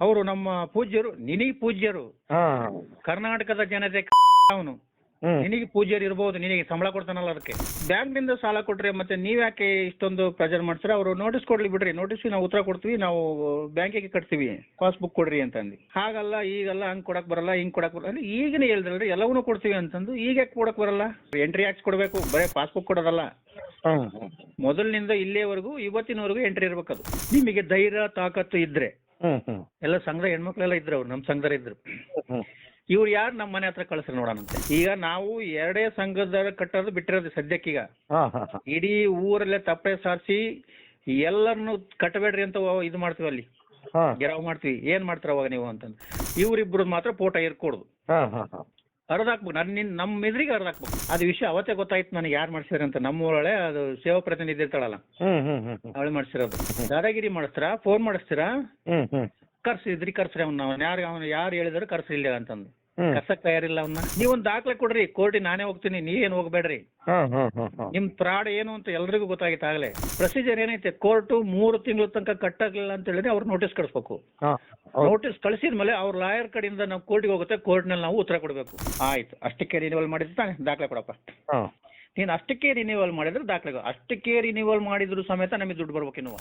ಅವರು ನಮ್ಮ ಪೂಜ್ಯರು ನಿನಗೆ ಪೂಜ್ಯರು. ಕರ್ನಾಟಕದ ಜನತೆ ಅವನು. ನಿನಗೆ ಪೂಜ್ಯರು ಇರ್ಬೋದು ನಿನಗೆ ಸಂಬಳ ಕೊಡ್ತಾನಲ್ಲ ಅದಕ್ಕೆ. ಬ್ಯಾಂಕ್ನಿಂದ ಸಾಲ ಕೊಟ್ರೆ ಮತ್ತೆ ನೀವ್ಯಾಕೆ ಇಷ್ಟೊಂದು ಪ್ರೆಜರ್ ಮಾಡ್ತೀರಾ? ಅವರು ನೋಟಿಸ್ ಕೊಡ್ಲಿ ಬಿಡ್ರಿ ನೋಟಿಸ್ ನಾವು ಉತ್ತರ ಕೊಡ್ತೀವಿ ನಾವು ಬ್ಯಾಂಕಿಗೆ ಕಟ್ತೀವಿ. ಪಾಸ್ಬುಕ್ ಕೊಡ್ರಿ ಅಂತಂದು. ಹಾಗಲ್ಲ ಈಗಲ್ಲ ಹಂಗ್ ಕೊಡಕ್ ಬರಲ್ಲ ಹಿಂಗ್ ಕೊಡಕ್ ಬರಲ್ಲ. ಅಂದ್ರೆ ಈಗಿನ ಹೇಳಿದ್ರಲ್ರಿ ಎಲ್ಲವನ್ನೂ ಕೊಡ್ತೀವಿ ಅಂತಂದು. ಈಗ ಯಾಕೆ ಕೊಡಕ್ ಬರಲ್ಲ? ಎಂಟ್ರಿ ಹಾಕ್ಸ್ ಕೊಡಬೇಕು ಬರೀ ಪಾಸ್ಬುಕ್ ಕೊಡೋದಲ್ಲ. ಮೊದಲಿನಿಂದ ಇಲ್ಲಿಯವರೆಗೂ ಇವತ್ತಿನವರೆಗೂ ಎಂಟ್ರಿ ಇರ್ಬೇಕದು. ನಿಮಗೆ ಧೈರ್ಯ ತಾಕತ್ತು ಇದ್ರೆ. ಎಲ್ಲ ಸಂಘದ ಹೆಣ್ಮಕ್ಳೆಲ್ಲ ಇದ್ರು ಅವ್ರು ನಮ್ಮ ಸಂಘದವ್ರ ಇದ್ರು. ಇವ್ರು ಯಾರು ನಮ್ಮ ಮನೆ ಹತ್ರ ಕಳಿಸ್ರಿ ನೋಡೋಣಂತೆ ಈಗ ನಾವು ಎರಡೇ ಸಂಘದ ಕಟ್ಟೋದು ಬಿಟ್ಟಿರೋದು ಸದ್ಯಕ್ಕೀಗ. ಇಡೀ ಊರಲ್ಲೇ ತಪ್ಪೆ ಸಾರಿಸಿ ಎಲ್ಲರನ್ನು ಕಟ್ಟಬೇಡ್ರಿ ಅಂತ ಇದು ಮಾಡ್ತೀವಿ ಅಲ್ಲಿ. ಗೆರಾವ್ ಗೆರವ್ ಮಾಡ್ತೀವಿ. ಏನ್ ಮಾಡ್ತಾರ ಅವಾಗ ನೀವು ಅಂತಂದ್ರೆ ಇವ್ರಿಬ್ರು ಮಾತ್ರ ಫೋಟೋ ಇರ್ಕೊಡುದು. ಹರಿದಾಕ್ಬೇಕು ನನ್ನ ನಿನ್ ನಮ್ಮ ಎದುರಿಗೆ ಹರಿದಾಕ್ಬೇಕು ಅದು ವಿಷಯ ಅವತ್ತೇ ಗೊತ್ತಾಯ್ತು ನನಗೆ ಯಾರು ಮಾಡ್ಸಿರ ಅಂತ. ನಮ್ಮ ಊರೊಳೆ ಅದು ಸೇವಾ ಪ್ರತಿನಿಧಿ ಇರ್ತಾಳಲ್ಲ. ಹ್ಮ್ ಹ್ಮ್ ಹ್ಮ್ ಹ್ಮ್. ಅವಳು ಮಾಡಿಸಿರೋದು. ದಾದಾಗಿರಿ ಮಾಡಿಸ್ತೀರಾ? ಫೋನ್ ಮಾಡಿಸ್ತೀರಾ? ಹ್ಮ್ ಹ್ಮ್. ಕರ್ಸಿದ್ರಿ ಕರ್ಸ್ರಿ ಅವ್ನ ಅವ್ನು ಯಾರು ಅವ್ನು ಯಾರು ಹೇಳಿದ್ರು ಕರ್ಸಿಲ್ಲ ಇಲ್ಲ ಅಂತಂದು. ಹ್ಮ್. ಕರ್ಸಕ್ ತಯಾರಿಲ್ಲ ಅವನ್ನ ನೀವೊಂದ್ ದಾಖಲೆ ಕೊಡ್ರಿ ಕೋರ್ಟಿಗೆ ನಾನೇ ಹೋಗ್ತೀನಿ ನೀವೇನು ಹೋಗ್ಬೇಡ್ರಿ. ಹೋಗಬೇಡ್ರಿ ನಿಮ್ ಫ್ರಾಡ್ ಏನು ಅಂತ ಎಲ್ರಿಗೂ ಗೊತ್ತಾಗಿತ್ತು ಆಗ್ಲೇ. ಪ್ರೊಸೀಜರ್ ಏನೈತೆ? ಕೋರ್ಟು ಮೂರು ತಿಂಗಳ ತನಕ ಕಟ್ಟಾಗ್ಲಿಲ್ಲ ಅಂತ ಹೇಳಿದ್ರೆ ಅವ್ರು ನೋಟಿಸ್ ಕಳಿಸ್ಬೇಕು. ಹಾ ಹೌದು. ನೋಟಿಸ್ ಕಳಿಸಿದ ಮೇಲೆ ಅವ್ರ ಲಾಯರ್ ಕಡೆಯಿಂದ ನಾವು ಕೋರ್ಟಿಗೆ ಹೋಗುತ್ತೆ ಕೋರ್ಟ್ನಲ್ಲಿ ನಾವು ಉತ್ತರ ಕೊಡಬೇಕು. ಆಯ್ತು. ಅಷ್ಟಕ್ಕೆ ರಿನಿವಲ್ ಮಾಡಿದ್ರೆ ತಾನೆ? ದಾಖಲೆ ಕೊಡಪ್ಪ. ನೀನ್ ನೀನು ಅಷ್ಟಕ್ಕೆ ರಿನಿವಲ್ ಮಾಡಿದ್ರೆ ದಾಖಲೆ ಕೊಡು. ಅಷ್ಟಕ್ಕೆ ರಿನಿವಲ್ ಮಾಡಿದ್ರು ಸಮೇತ ನಮಗೆ ದುಡ್ಡು ಬರ್ಬೇಕು ಇನ್ನು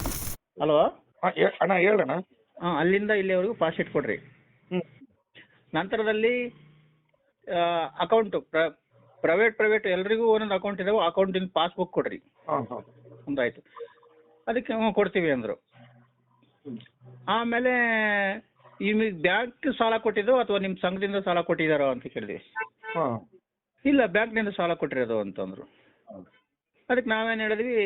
ಹಲೋ ಹಾ, ಹೇ- ಅಣ್ಣ ಹೇಳಣ್ಣ. ಹಾ ಅಲ್ಲಿಂದ ಇಲ್ಲಿವರೆಗೂ ಪಾಸ್ ಶೀಟ್ ಕೊಡ್ರಿ. ನಂತರದಲ್ಲಿ ಅಕೌಂಟ್ ಪ್ರೈವೇಟ್ ಪ್ರೈವೇಟ್ ಎಲ್ರಿಗೂ ಒಂದೊಂದು ಅಕೌಂಟ್ ಇದಾವೆ ಅಕೌಂಟಿನ ಪಾಸ್ಬುಕ್ ಕೊಡ್ರಿ. ಒಂದಾಯ್ತು. ಅದಕ್ಕೆ ಹ್ಞೂ ಕೊಡ್ತೀವಿ ಅಂದರು. ಆಮೇಲೆ ನಿಮಗೆ ಬ್ಯಾಂಕ್ ಸಾಲ ಕೊಟ್ಟಿದ್ದೋ ಅಥವಾ ನಿಮ್ಮ ಸಂಘದಿಂದ ಸಾಲ ಕೊಟ್ಟಿದಾರೋ ಅಂತ ಕೇಳಿದ್ವಿ ಇಲ್ಲ ಬ್ಯಾಂಕ್ನಿಂದ ಸಾಲ ಕೊಟ್ಟಿರೋದು ಅಂತಂದ್ರು. ಅದಕ್ಕೆ ನಾವೇನು ಹೇಳಿದ್ವಿ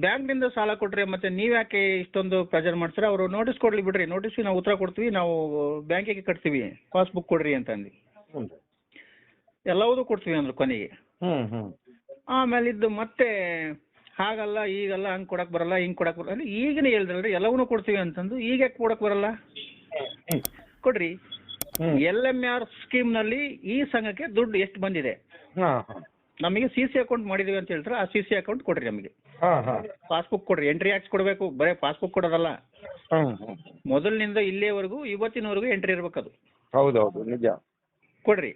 ಬ್ಯಾಂಕ್ನಿಂದ ಸಾಲ ಕೊಟ್ರೆ ಮತ್ತೆ ನೀವ್ಯಾಕೆ ಇಷ್ಟೊಂದು ಪ್ರೆಜರ್ ಮಾಡ್ತೀರಾ? ಅವರು ನೋಟಿಸ್ ಕೊಡ್ಲಿ ಬಿಡ್ರಿ. ನೋಟಿಸ್ ನಾವು ಉತ್ತರ ಕೊಡ್ತೀವಿ ನಾವು ಬ್ಯಾಂಕಿಗೆ ಕಟ್ತೀವಿ. ಪಾಸ್ಬುಕ್ ಕೊಡ್ರಿ ಅಂತಂದು. ಹ್ಮ್ ಎಲ್ಲವೂ ಕೊಡ್ತೀವಿ ಅಂದ್ರು ಕೊನೆಗೆ. ಹ್ಮ್ ಹ್ಮ್. ಆಮೇಲೆ ಇದ್ದು ಮತ್ತೆ ಹಾಗಲ್ಲ ಈಗಲ್ಲ ಹಂಗ್ ಕೊಡಕ್ ಬರಲ್ಲ ಹಿಂಗ್ ಕೊಡಕ್ ಬರಲ್ಲ. ಅಂದ್ರೆ ಈಗಿನ ಹೇಳಿದ್ರಲ್ರಿ ಎಲ್ಲವನ್ನೂ ಕೊಡ್ತೀವಿ ಅಂತಂದು. ಈಗ ಯಾಕೆ ಕೊಡಕ್ ಬರಲ್ಲ? ಕೊಡ್ರಿ. ಹ್ಮ್. ಎಲ್ ಎಂ ಆರ್ ಸ್ಕೀಮ್ನಲ್ಲಿ ಈ ಸಂಘಕ್ಕೆ ದುಡ್ಡು ಎಷ್ಟು ಬಂದಿದೆ? ಹಾ ಹಾ. ನಮಗೆ ಸಿ ಸಿ ಅಕೌಂಟ್ ಮಾಡಿದೀವಿ ಅಂತ ಹೇಳ್ತಾರೆ. ಆ ಸಿ ಸಿ ಅಕೌಂಟ್ ಕೊಡ್ರಿ ನಮಗೆ. ಹಾ ಹಾ. ಪಾಸ್ಬುಕ್ ಕೊಡ್ರಿ ಎಂಟ್ರಿ ಹಾಕ್ಸ್ ಕೊಡಬೇಕು ಬರೇ ಪಾಸ್ಬುಕ್ ಕೊಡೋದಲ್ಲ. ಹ್ಮ್ ಹ್ಮ್. ಮೊದಲಿನಿಂದ ಇಲ್ಲಿಯವರೆಗೂ ಇವತ್ತಿನವರೆಗೂ ಎಂಟ್ರಿ ಇರ್ಬೇಕದು. ಹೌದೌದು ನಿಜ. ಕೊಡ್ರಿ.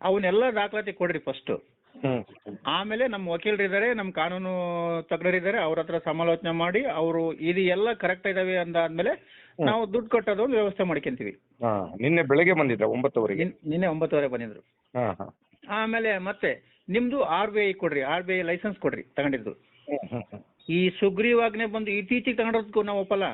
ಅವನ್ನೆಲ್ಲ ದಾಖಲಾತಿ ಕೊಡ್ರಿ ಫಸ್ಟ್ ಹ್ಮ್ ಆಮೇಲೆ ನಮ್ಮ ವಕೀಲರು ಇದ್ದಾರೆ ನಮ್ಮ ಕಾನೂನು ತಜ್ಞರಿದ್ದಾರೆ ಅವ್ರ ಹತ್ರ ಸಮಾಲೋಚನೆ ಮಾಡಿ ಅವರು ಇದು ಎಲ್ಲ ಕರೆಕ್ಟ್ ಇದಾವೆ ಅಂದಾದ್ಮೇಲೆ ನಾವು ದುಡ್ಡು ಕಟ್ಟೋದು ಒಂದು ವ್ಯವಸ್ಥೆ ಮಾಡ್ಕೊಂತೀವಿ. ಹಾ ನಿನ್ನೆ ಬೆಳಗ್ಗೆ ಬಂದಿದ್ರೆ ಒಂಬತ್ತುವರೆಗೆ? ನಿನ್- ನಿನ್ನೆ ಒಂಬತ್ತುವರೆ ಬಂದಿದ್ರು. ಹಾ ಹಾ. ಆಮೇಲೆ ಮತ್ತೆ ನಿಮ್ದು ಆರ್ ಬಿ ಐ ಕೊಡ್ರಿ ಆರ್ ಬಿ ಐ ಲೈಸೆನ್ಸ್ ಕೊಡ್ರಿ ತಗೊಂಡಿದ್ದು. ಈ ಸುಗ್ರೀವಾಜ್ಞೆ ಬಂದು ಇತ್ತೀಚೆಗೆ ತಗೊಂಡೋದಕ್ಕೂ ನಾವು ಒಪ್ಪಲ್ಲ?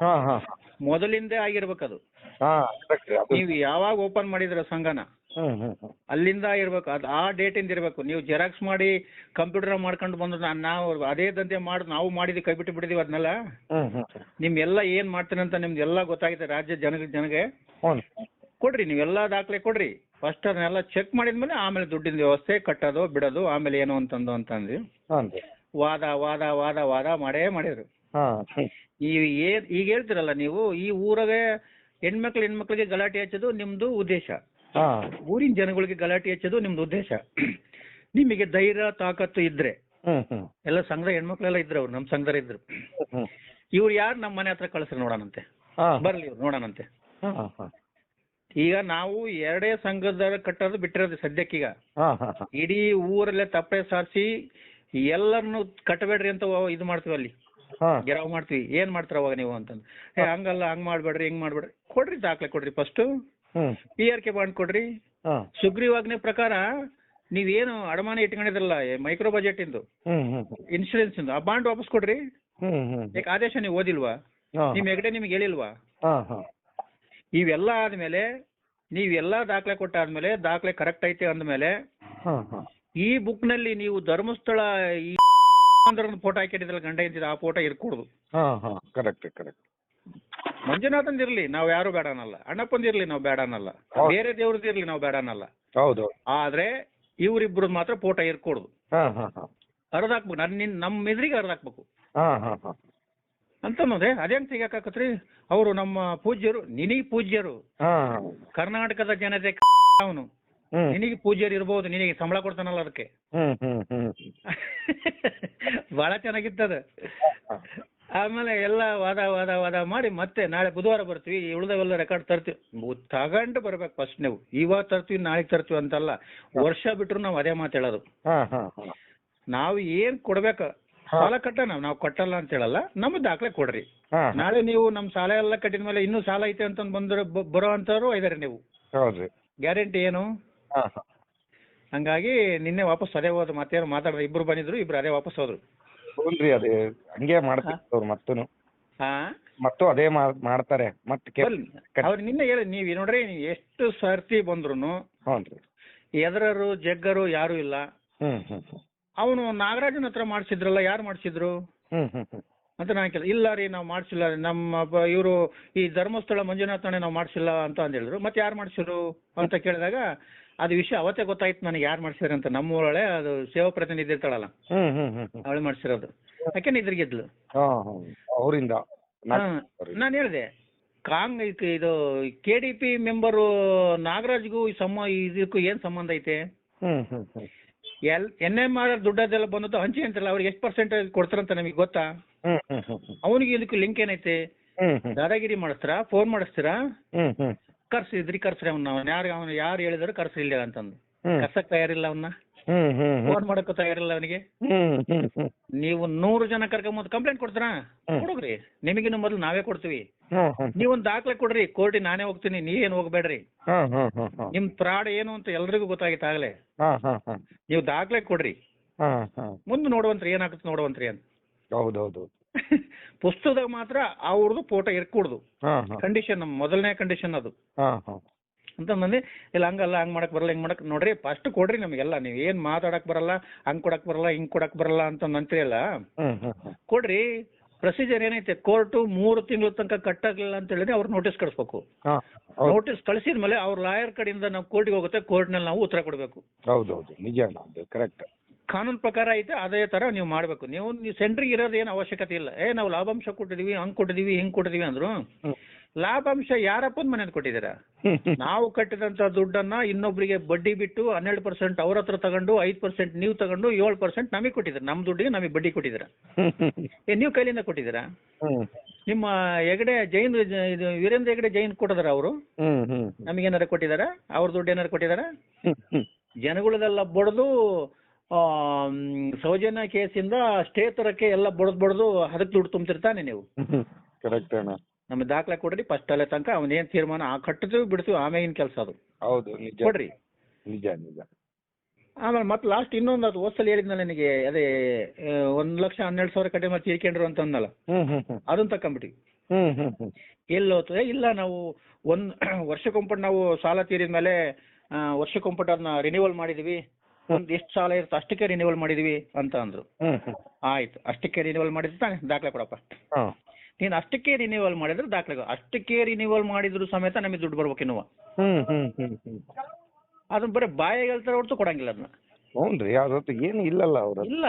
ಹಾ ಹಾ. ಮೊದಲಿಂದೇ ಆಗಿರ್ಬೇಕದು. ಹಾ correct. ಅದು. ನೀವು ಯಾವಾಗ ಓಪನ್ ಮಾಡಿದ್ರ ಸಂಘನ ಹ್ಮ್ ಹ್ಮ್ ಹ್ಮ್. ಅಲ್ಲಿಂದ ಇರ್ಬೇಕು ಅದು ಆ ಡೇಟಿಂದ ಇರಬೇಕು. ನೀವು ಜೆರಾಕ್ಸ್ ಮಾಡಿ ಕಂಪ್ಯೂಟರ್ ಮಾಡ್ಕೊಂಡು ಬಂದು ನಾನ್- ನಾವು ಅದೇ ದಂಧೆ ಮಾಡಿ ನಾವು ಮಾಡಿದ್ವಿ ಕೈ ಬಿಟ್ಟು ಬಿಟ್ಟಿದೀವಿ ಅದನ್ನೆಲ್ಲ. ಹ್ಮ್ ಹ್ಮ್ ಹ್ಮ್. ನಿಮ್ಗೆಲ್ಲ ಏನ್ ಮಾಡ್ತೀನಿ ಅಂತ ನಿಮ್ಗೆಲ್ಲ ಎಲ್ಲ ಗೊತ್ತಾಗಿದೆ ರಾಜ್ಯ ಜನ ಜನಗೆ. ಕೊಡ್ರಿ ಕೊಡ್ರಿ ನೀವೆಲ್ಲ ದಾಖಲೆ ಕೊಡ್ರಿ. ಫಸ್ಟ್ ಅದನ್ನೆಲ್ಲ ಚೆಕ್ ಮಾಡಿದ್ಮೇಲೆ ಆಮೇಲೆ ದುಡ್ಡಿನ ವ್ಯವಸ್ಥೆ ಕಟ್ಟೋದು ಬಿಡೋದು ಆಮೇಲೆ ಏನು ಅಂತಂದು ಅಂತಂದ್ವಿ. ಹಾಂ ರೀ ವಾದ ವಾದ ವಾದ ವಾದ ಮಾಡೇ ಮಾಡಿದ್ರು. ಹಾ. ಈ ಏನ್ ಈಗ ಹೇಳ್ತಿರಲ್ಲ ನೀವು ಈ ಊರಾಗೆ ಹೆಣ್ಮಕ್ಳು ಹೆಣ್ಮಕ್ಳಿಗೆ ಗಲಾಟೆ ಹಚ್ಚೋದು ನಿಮ್ದು ಉದ್ದೇಶ. ಊರಿನ್ ಊರಿನ ಜನಗಳಿಗೆ ಗಲಾಟೆ ಹಚ್ಚೋದು ನಿಮ್ದು ಉದ್ದೇಶ. ನಿಮಗೆ ಧೈರ್ಯ ತಾಕತ್ತು ಇದ್ರೆ ಎಲ್ಲ ಸಂಘದ ಹೆಣ್ಮಕ್ಳೆಲ್ಲ ಇದ್ರು ಅವ್ರು ನಮ್ಮ ಸಂಘದ ಇದ್ರು. ಇವ್ರು ಯಾರು ನಮ್ಮ ಮನೆ ಹತ್ರ ಕಳಿಸ್ರಿ ನೋಡೋಣಂತೆ. ಹಾ. ಬರ್ಲಿ ಇವ್ರು ನೋಡೋಣಂತೆ. ಹಾ ಹಾ. ಈಗ ನಾವು ಎರಡೇ ಸಂಘದ ಕಟ್ಟೋದು ಬಿಟ್ಟಿರೋದು ಸದ್ಯಕ್ಕೀಗ. ಈಗ ಹಾ ಹಾ. ಇಡೀ ಊರಲ್ಲೇ ತಪ್ಪೆ ಸಾರಿಸಿ ಎಲ್ಲರನ್ನು ಕಟ್ಟಬೇಡ್ರಿ ಅಂತ ವ- ಇದು ಮಾಡ್ತೀವಿ ಅಲ್ಲಿ. ಹಾ. ಗೆರವ್ ಮಾಡ್ತೀವಿ. ಏನ್ ಮಾಡ್ತಾರ ಅವಾಗ ನೀವು ಅಂತಂದು? ಏ ಹಂಗಲ್ಲ ಹಂಗ್ ಮಾಡ್ಬೇಡ್ರಿ ಹಿಂಗ್ ಮಾಡ್ಬೇಡ್ರಿ. ಕೊಡ್ರಿ ದಾಖಲೆ ಕೊಡ್ರಿ first hmm. P R K bond ಕೊಡ್ರಿ. ಹಾ. ಸುಗ್ರೀವಾಜ್ಞೆ ಪ್ರಕಾರ ನೀವೇನು ಅಡಮಾನ ಇಟ್ಕೊಂಡಿದ್ರಲ್ಲ ಮೈಕ್ರೋ ಬಜೆಟ್ ಇಂದು? Hmm hmm hmm. ಇನ್ಶೂರೆನ್ಸ್ ಇಂದು. ಆ ಬಾಂಡ್ ವಾಪಸ್ ಕೊಡ್ರಿ. ಹ್ಮ್ ಹ್ಮ್. ಯಾಕೆ ಆದೇಶ ನೀವು ಓದಿಲ್ವಾ? ಹಾ. ನಿಮ್ ಹೆಗಡೆ ನಿಮ್ಗೆ ಹೇಳಿಲ್ವಾ? ಹಾ ಹಾ. ಇವೆಲ್ಲ ಆದ್ಮೇಲೆ ನೀವೆಲ್ಲ ದಾಖಲೆ ಕೊಟ್ಟಾದ್ಮೇಲೆ ದಾಖಲೆ ಕರೆಕ್ಟ್ ಐತೆ ಅಂದ್ಮೇಲೆ ಹಾ ಹಾ. ಈ ಬುಕ್ನಲ್ಲಿ ನೀವು ಧರ್ಮಸ್ಥಳ ಈ ಫೋಟೋ ಹಾಕಿಟ್ಟಿದ್ರಲ್ಲ ಗಂಡ ಇದ್ದಿದ್ದು ಆ ಫೋಟೋ ಇರ್ಕೂಡ್ದು. ಹಾ ಹಾ. ಕರೆಕ್ಟ್ ಕರೆಕ್ಟ್ ಇರ್ಲಿ ನಾವು ಯಾರು ಬೇಡ ಅನ್ನಲ್ಲ ಅಣ್ಣಪ್ಪಂದಿರ್ಲಿ ನಾವು ಬೇಡ ಅನ್ನಲ್ಲ ಹೌದು. ಬೇರೆ ದೇವ್ರದ್ದು ಇರ್ಲಿ ನಾವು ಬೇಡ ಅನ್ನಲ್ಲ ಹೌದು. ಆದ್ರೆ ಇವ್ರಿಬ್ರು ಮಾತ್ರ ಫೋಟೋ ಇರ್ಕೊಡುದು. ಹಾ ಹಾ ನನ್ನ ಹರಿದಾಕ್ಬೇಕು ನಮ್ಮ ಎದುರಿಗೆ ಹರಿದಾಕ್ಬೇಕು ಹಾ ಹಾ ಹಾ. ಅಂತ ಅದೇನ್ ಅದೇಂಗ್ ತೆಗಿಯಕಾಕತ್ರಿ ಅವರು ನಮ್ಮ ಪೂಜ್ಯರು ನಿನಗೆ ಪೂಜ್ಯರು. ಕರ್ನಾಟಕದ ಜನತೆ ಅವನು. ನಿನಗೆ ಪೂಜ್ಯರು ಇರ್ಬೋದು ನಿನಗೆ ಸಂಬಳ ಕೊಡ್ತಾನಲ್ಲ ಅದಕ್ಕೆ. ಬಹಳ ಚೆನ್ನಾಗಿತ್ತದ. ಆಮೇಲೆ ಎಲ್ಲ ವಾದ ವಾದ ವಾದ ಮಾಡಿ ಮತ್ತೆ ನಾಳೆ ಬುಧವಾರ ಬರ್ತೀವಿ ಉಳಿದವೆಲ್ಲ ರೆಕಾರ್ಡ್ ತರ್ತೀವಿ. ತಗೊಂಡು ಬರ್ಬೇಕು ಫಸ್ಟ್ ನೀವು. ಇವಾಗ ತರ್ತೀವಿ ನಾಳೆ ತರ್ತೀವಿ ಅಂತಲ್ಲ. ವರ್ಷ ಬಿಟ್ರು ನಾವು ಅದೇ ಮಾತು ಹೇಳೋದು. ಹಾ ಹಾ ಹಾ. ನಾವು ಏನ್ ಕೊಡ್ಬೇಕು? ಸಾಲ ಕಟ್ಟಣ ನಾವು ಕಟ್ಟಲ್ಲ ಅಂತ ಹೇಳಲ್ಲ ನಮ್ಮ ದಾಖಲೆ ಕೊಡ್ರಿ. ಹಾ. ನಾಳೆ ನೀವು ನಮ್ಮ ಸಾಲ ಎಲ್ಲ ಕಟ್ಟಿದ ಮೇಲೆ ಇನ್ನೂ ಸಾಲ ಐತೆ ಅಂತ ಬಂದ್ರೆ ಬರೋ ಅಂತವ್ರು ಇದಾರೆ ನೀವು. ಹೌದ್ರಿ. ಗ್ಯಾರಂಟಿ ಏನು? ಹಾ. ಹಾ ಹಂಗಾಗಿ ನಿನ್ನೆ ವಾಪಸ್ ಅದೇ ಹೋದ್ರು ಮತ್ತೇನು ಮಾತಾಡ್ರಿ ಇಬ್ರು ಬಂದಿದ್ರು ಇಬ್ರು ಅದೇ ವಾಪಸ್ ಹೋದ್ರು. ಹ್ಞೂನ್ರಿ ಅದೇ ಹಂಗೆ ಮಾಡ್ತಾರೆ ಅವ್ರು ಮತ್ತೂನು. ಹಾ. ಮತ್ತು ಅದೇ ಮಾಡ್- ಮಾಡ್ತಾರೆ ಮತ್ತೆ ಕೆ ಬರ್ಲಿ ಅವ್ರು ನಿನ್ನೆ ಹೇಳಿ ನೀವು ನೋಡ್ರಿ ನೀವು ಎಷ್ಟು ಸರ್ತಿ ಬಂದ್ರು ಹ್ಞೂನ್ರಿ ಎದರರು ಜಗ್ಗರು ಯಾರು ಇಲ್ಲ. ಹ್ಮ್ ಹ್ಮ್ ಹ್ಮ್. ಅವನು ನಾಗರಾಜನ ಹತ್ರ ಮಾಡಿಸಿದ್ರಲ್ಲ ಯಾರು ಮಾಡಿಸಿದ್ರು? ಅಂತ ನಾನು ಕೇಳಿದೆ ಇಲ್ಲ ರೀ ನಾವು ಮಾಡಿಸಿಲ್ಲ ನಮ್ಮ ಇವರು ಈ ಧರ್ಮಸ್ಥಳ ಮಂಜುನಾಥನೇ ನಾವು ಮಾಡಿಸಿಲ್ಲ ಅಂತ ಅಂದ್ ಹೇಳಿದ್ರು. ಮತ್ತೆ ಯಾರು ಮಾಡಿಸಿದ್ರು ಅಂತ ಕೇಳಿದಾಗ ಅದು ವಿಷಯ ಅವತ್ತೇ ಗೊತ್ತಾಯ್ತು ನನಗೆ ಯಾರು ಮಾಡಿಸಿದ್ರು ಅಂತ. ನಮ್ಮೂರೊಳೆ ಅದು ಸೇವಾ ಪ್ರತಿನಿಧಿ ಇರ್ತಾಳಲ್ಲ ಅವಳು ಮಾಡಿಸಿರೋದು. ಯಾಕೆ ನಿದ್ರಿಗಿದ್ಲು ಅವರಿಂದ. ನಾನು ಹೇಳಿದೆ ಕಾಂಗ್ ಇದು ಕೆ ಡಿ ಪಿ ಮೆಂಬರು ನಾಗರಾಜ್ಗೂ ಈ ಸಮ ಇದಕ್ಕೂ ಏನ್ ಸಂಬಂಧ ಐತೆ? ಎಲ್ ಎನ್ ಎಂ ಆರ್ ದುಡ್ಡದೆಲ್ಲ ಬಂದದ್ದು ಹಂಚಿ ಅಂತಲ್ಲ ಅವ್ರಿಗೆ ಎಷ್ಟು ಪರ್ಸೆಂಟೇಜ್ ಕೊಡ್ತಾರಂತ ನಮಗೆ ಗೊತ್ತಾ? ಹ್ಮ್ ಹ್ಮ್ ಹ್ಮ್ ಹ್ಮ್. ಅವನಿಗೆ ಇದಕ್ಕೆ ಲಿಂಕ್ ಏನೈತೆ? ಹ್ಮ್ ಹ್ಮ್. ದಾದಾಗಿರಿ ಮಾಡಿಸ್ತೀರಾ? ಫೋನ್ ಮಾಡಿಸ್ತೀರಾ? ಹ್ಮ್ ಹ್ಮ್. ಕರ್ಸಿದ್ರಿ ಕರ್ಸ್ರಿ ಅವ್ನ ಅವ್ನು ಯಾರು ಅವ್ನು ಯಾರು ಹೇಳಿದ್ರು ಕರ್ಸಿಲ್ಲ ಅಂತಂದು. ಹ್ಮ್. ಕರ್ಸಕ್ ತಯಾರಿಲ್ಲ ಅವನ್ನ ಹ್ಮ್ ಹ್ಮ್ ಹ್ಮ್. ಫೋನ್ ಮಾಡಕ್ ತಯಾರಿಲ್ಲ ಅವನಿಗೆ. ಹ್ಮ್ ಹ್ಮ್ ಹ್ಮ್. ನೀವು ನೂರು ಜನ ಕರ್ಕೊಂಬಂದು ಕಂಪ್ಲೇಂಟ್ ಕೊಡ್ತೀರಾ? ಹ್ಮ್. ಕೊಡುಗ್ರಿ. ನಿಮಗಿನ್ನು ಮೊದಲು ನಾವೇ ಕೊಡ್ತೀವಿ. ಹ್ಮ್ ಹ್ಮ್ ನೀವೊಂದು ದಾಖಲೆ ಕೊಡ್ರಿ ಕೋರ್ಟಿಗೆ ನಾನೇ ಹೋಗ್ತೀನಿ ನೀವೇನು ಹೋಗ್ಬೇಡ್ರಿ. ಹ್ಮ್ ಹ್ಮ್ ಹ್ಮ್ ಹ್ಮ್. ನಿಮ್ ಫ್ರಾಡ್ ಏನು ಅಂತ ಎಲ್ರಿಗೂ ಗೊತ್ತಾಗಿತ್ತು ಆಗ್ಲೇ. ಹ್ಮ್ ಹ್ಮ್ ಹ್ಮ್ ನೀವು ದಾಖಲೆ ಕೊಡ್ರಿ. ಹ್ಮ್ ಹ್ಮ್ ಮುಂದೆ ನೋಡುವಂತ್ರಿ ಏನಾಗುತ್ತೆ ನೋಡುವಂತ್ರಿ ಅಂತ. ಹೌದೌದು ಪುಸ್ತಕದಾಗ ಮಾತ್ರ ಅವ್ರದ್ದು ಫೋಟೋ ಇರ್ಕೂಡ್ದು. ಹ್ಮ್ ಹ್ಮ್ ಕಂಡೀಷನ್ ಮೊದಲನೇ ಕಂಡೀಷನ್ ಅದು. ಹ್ಮ್ ಹ್ಮ್ ಅಂತಂದ್ರೆ ಇಲ್ಲ ಹಂಗಲ್ಲ ಹಂಗ್ ಮಾಡಕ್ ಬರಲ್ಲ ಹಿಂಗ್ ಮಾಡಕ್ ನೋಡ್ರಿ ಫಸ್ಟ್ ಕೊಡ್ರಿ ನಮಗೆಲ್ಲ ನೀವ್ ಏನ್ ಮಾತಾಡಕ್ ಬರಲ್ಲ ಹಂಗ್ ಕೊಡಕ್ ಬರಲ್ಲ ಹಿಂಗ್ ಕೊಡಕ್ ಬರಲ್ಲ ಅಂತ ಅಂತೀರಲ್ಲ ಕೊಡ್ರಿ ಪ್ರೊಸೀಜರ್ ಏನೈತೆ? ಕೋರ್ಟ್ ಮೂರು ತಿಂಗಳ ತನಕ ಕಟ್ಟಾಗ್ಲಿಲ್ಲ ಅಂತ ಹೇಳಿದ್ರೆ ಅವ್ರು ನೋಟಿಸ್ ಕಳಿಸ್ಬೇಕು. ನೋಟಿಸ್ ಕಳಿಸಿದ ಮೇಲೆ ಅವ್ರ ಲಾಯರ್ ಕಡೆಯಿಂದ ನಾವು ಕೋರ್ಟಿಗೆ ಹೋಗುತ್ತೆ ಕೋರ್ಟ್ನಲ್ಲಿ ನಾವು ಉತ್ತರ ಕೊಡಬೇಕು. ಹೌದೌದು ನಿಜ ಕರೆಕ್ಟ್ ಕಾನೂನು ಪ್ರಕಾರ ಐತೆ ಅದೇ ತರ ನೀವು ಮಾಡಬೇಕು. ನೀವು ನೀವು ಸೆಂಟ್ರಿಗೆ ಇರೋದು ಏನು ಅವಶ್ಯಕತೆ ಇಲ್ಲ. ಏ ನಾವು ಲಾಭಾಂಶ ಕೊಟ್ಟಿದೀವಿ ಹಂಗ್ ಕೊಟ್ಟಿದೀವಿ ಹಿಂಗ್ ಕೊಟ್ಟಿದೀವಿ ಅಂದ್ರು ಲಾಭಾಂಶ ಯಾರಪ್ಪನ ಮನೇಲಿ ಕೊಟ್ಟಿದ್ದೀರಾ? ನಾವು ಕಟ್ಟಿದಂತ ದುಡ್ಡನ್ನ ಇನ್ನೊಬ್ರಿಗೆ ಬಡ್ಡಿ ಬಿಟ್ಟು ಹನ್ನೆರಡು ಪರ್ಸೆಂಟ್ ಅವ್ರ ಹತ್ರ ತಗೊಂಡು ಐದು ಪರ್ಸೆಂಟ್ ನೀವು ತಗೊಂಡು ಏಳು ಪರ್ಸೆಂಟ್ ನಮಗೆ ಕೊಟ್ಟಿದ್ದೀರಾ? ನಮ್ಮ ದುಡ್ಡಿಗೆ ನಮಗೆ ಬಡ್ಡಿ ಕೊಟ್ಟಿದ್ದೀರಾ? ಏ ನೀವು ಕೈಲಿಂದ ಕೊಟ್ಟಿದ್ದೀರಾ? ನಿಮ್ಮ ಹೆಗಡೆ ಜೈನ್ ಇದು ವೀರೇಂದ್ರ ಹೆಗಡೆ ಜೈನ್ ಕೊಟ್ಟಿದಾರ ಅವರು? ನಮಗೇನಾರ ಕೊಟ್ಟಿದಾರ ಅವ್ರ ದುಡ್ಡು ಏನಾರ ಕೊಟ್ಟಿದಾರ ಜನಗಳದೆಲ್ಲ ಬಡ್ದು ಸೌಜನ್ಯ ಕೇಸಿಂದ ಸ್ಟೇ ತರಕ್ಕೆ ಎಲ್ಲ ಬಡ್ದು ಬಡ್ದು ಅದಕ್ಕೆ ದುಡ್ಡು ತುಂಬ್ತಿರ್ತಾನೆ ನೀವು. ಕರೆಕ್ಟ್ ನಮಗೆ ದಾಖಲೆ ಕೊಡ್ರಿ ಫಸ್ಟ್ ಅಲ್ಲೇ ತನಕ ಅವನೇನ್ ತೀರ್ಮಾನ ಆ ಕಟ್ಟದು ಬಿಡ್ತೀವಿ ಆಮೇಗಿನ ಕೆಲಸ ಅದು. ಹೌದು ನಿಜ. ಕೊಡ್ರಿ. ನಿಜ ನಿಜ. ಆಮೇಲೆ ಮತ್ತೆ ಲಾಸ್ಟ್ ಇನ್ನೊಂದು ಅದು ಹೋದ್ಸಲ ಹೇಳಿದ್ನಲ್ಲ ನನಗೆ ಅದೇ ಆ, ಒಂದ್ ಲಕ್ಷ ಹನ್ನೆರಡು ಸಾವಿರ ಕಡೆ ಮತ್ತೆ ತೀರ್ಕೊಂಡ್ರು ಅಂತ ಅಂದಲ್ಲ ಹ್ಮ್ ಹ್ಮ್ ಹ್ಮ್. ಅದನ್ನ ತಕೊಂಬಿಟ್ಟಿ ಹ್ಮ್ ಹ್ಮ್ ಹ್ಮ್. ಎಲ್ಲಿ ಹೋಗ್ತದೆ? ಇಲ್ಲ ನಾವು ಒಂದ್ ವರ್ಷಕ್ಕೊಮ್ಮೆ ನಾವು ಸಾಲ ತೀರಿದ ಮೇಲೆ ವರ್ಷಕ್ಕೊಮ್ಮೆ ಅದನ್ನ ರಿನಿವಲ್ ಮಾಡಿದೀವಿ. ಒಂದ್ ಎಷ್ಟು ಸಾಲ ಇರುತ್ತೆ ಅಷ್ಟಕ್ಕೆ ರಿನಿವಲ್ ಮಾಡಿದೀವಿ ಅಂತ ಅಂದ್ರು. ಹ್ಮ್ ಹ್ಮ್. ಆಯ್ತು ಅಷ್ಟಕ್ಕೆ ರಿನಿವಲ್ ಮಾಡಿದ್ರೆ ತಾನೆ ದಾಖಲೆ ಕೊಡಪ್ಪ. ನೀನು ಅಷ್ಟಕ್ಕೆ ರಿನಿವಲ್ ಮಾಡಿದ್ರೆ ದಾಖಲೆ. ಅಷ್ಟಕ್ಕೆ ರಿನಿವಲ್ ಮಾಡಿದ್ರು ಸಮೇತ ನಮಗೆ ದುಡ್ಡು ಬರ್ಬೇಕು ಇನ್ನು ಹ್ಮ್ ಹ್ಮ್ ಹ್ಮ್ ಹ್ಮ್. ಅದನ್ನ ಬರೀ ಬಾಯಿಗೆ ಹೇಳ್ತಾರೆ ಹೊರತು ಕೊಡಂಗಿಲ್ಲ ಅದನ್ನ. ಅವ್ರ ಹತ್ರ ಏನು ಇಲ್ಲಲ್ಲ ಅವ್ರ ಹತ್ರ ಇಲ್ಲ.